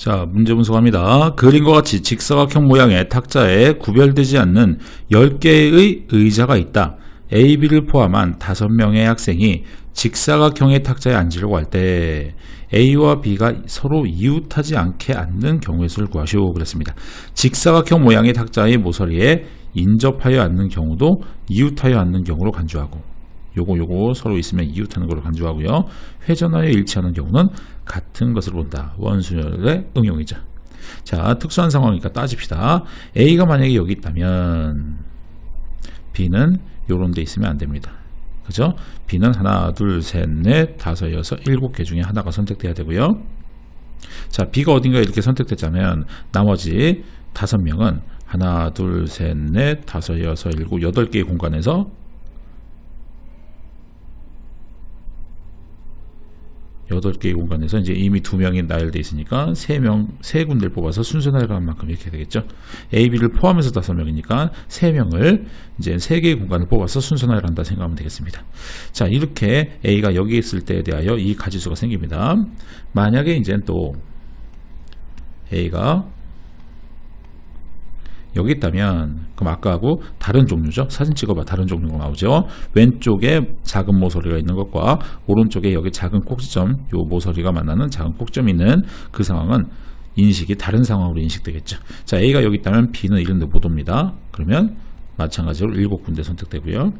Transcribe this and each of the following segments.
자, 문제 분석합니다. 그림과 같이 직사각형 모양의 탁자에 구별되지 않는 10개의 의자가 있다. A, B를 포함한 5명의 학생이 직사각형의 탁자에 앉으려고 할 때 A와 B가 서로 이웃하지 않게 앉는 경우의 수를 구하시오 그랬습니다. 직사각형 모양의 탁자의 모서리에 인접하여 앉는 경우도 이웃하여 앉는 경우로 간주하고 요거 요거 서로 있으면 이웃하는 걸로 간주하고요. 회전하여 일치하는 경우는 같은 것을 본다. 원순열의 응용이죠. 자, 특수한 상황이니까 따집시다. A가 만약에 여기 있다면 B는 요런 데 있으면 안 됩니다. 그죠? B는 하나, 둘, 셋, 넷, 다섯, 여섯, 일곱 개 중에 하나가 선택돼야 되고요. 자, B가 어딘가 이렇게 선택됐자면 나머지 다섯 명은 하나, 둘, 셋, 넷, 다섯, 여섯, 일곱, 여덟 개의 공간에서 여덟 개의 공간에서 이제 이미 두 명이 나열돼 있으니까 세 명, 세 군데를 뽑아서 순서 나열하는 만큼 이렇게 되겠죠. A, B를 포함해서 다섯 명이니까 세 명을 이제 세 개의 공간을 뽑아서 순서 나열한다 생각하면 되겠습니다. 자, 이렇게 A가 여기 있을 때에 대하여 이 가지수가 생깁니다. 만약에 이제 또 A가 여기 있다면 그럼 아까하고 다른 종류죠. 사진 찍어봐 다른 종류가 나오죠. 왼쪽에 작은 모서리가 있는 것과 오른쪽에 여기 작은 꼭지점 요 모서리가 만나는 작은 꼭점이 있는 그 상황은 인식이 다른 상황으로 인식되겠죠. 자 A가 여기 있다면 B는 이런 데 못 옵니다. 그러면 마찬가지로 일곱 군데 선택되고요.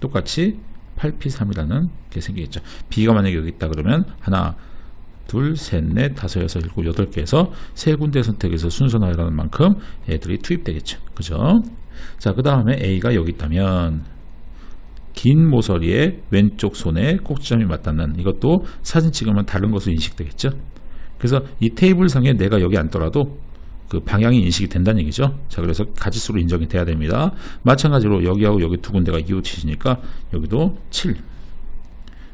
똑같이 8P3이라는 게 생기겠죠. B가 만약에 여기 있다 그러면 하나 둘, 셋, 넷, 다섯, 여섯, 일곱, 여덟 개에서 세 군데 선택해서 순서 나열하는 만큼 애들이 투입되겠죠. 그죠? 자, 그 다음에 A가 여기 있다면 긴 모서리에 왼쪽 손에 꼭지점이 맞닿는 이것도 사진 찍으면 다른 것으로 인식되겠죠. 그래서 이 테이블 상에 내가 여기 앉더라도 그 방향이 인식이 된다는 얘기죠. 자, 그래서 가지수로 인정이 돼야 됩니다. 마찬가지로 여기하고 여기 두 군데가 이웃이시니까 여기도 7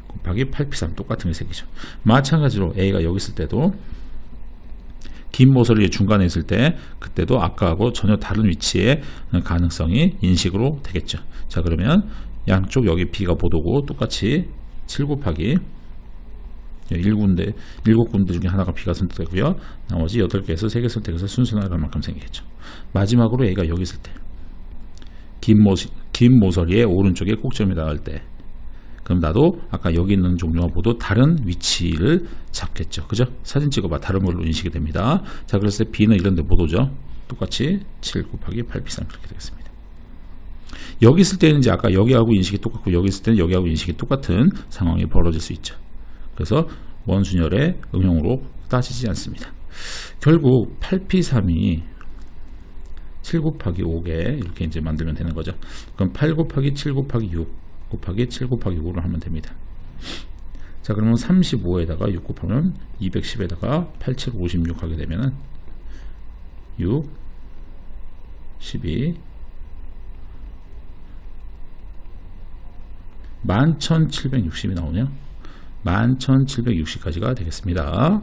곱하기 8p3 똑같은 게 생기죠. 마찬가지로 A가 여기 있을 때도 긴 모서리 중간에 있을 때 그때도 아까하고 전혀 다른 위치의 가능성이 인식으로 되겠죠. 자 그러면 양쪽 여기 B가 보도고 똑같이 7 곱하기 1군데, 7군데 중에 하나가 B가 선택되고요. 나머지 8개에서 3개 선택해서 순서 나갈 만큼 생기겠죠. 마지막으로 A가 여기 있을 때 긴, 모서, 긴 모서리의 오른쪽에 꼭점이 나올 때 그럼 나도 아까 여기 있는 종류와 모두 다른 위치를 잡겠죠. 그죠? 사진 찍어봐. 다른 걸로 인식이 됩니다. 자, 그래서 B는 이런 데 못 오죠. 똑같이 7 곱하기 8P3 그렇게 되겠습니다. 여기 있을 때는 이제 아까 여기하고 인식이 똑같고 여기 있을 때는 여기하고 인식이 똑같은 상황이 벌어질 수 있죠. 그래서 원순열의 응용으로 따지지 않습니다. 결국 8P3이 7 곱하기 5개 이렇게 이제 만들면 되는 거죠. 그럼 8 곱하기 7 곱하기 6 곱하기 7 곱하기 5를 하면 됩니다. 자 그러면 35에다가 6 곱하면 210에다가 8, 7, 56 하게 되면은 6, 12 11,760이 나오네요. 11,760까지가 되겠습니다.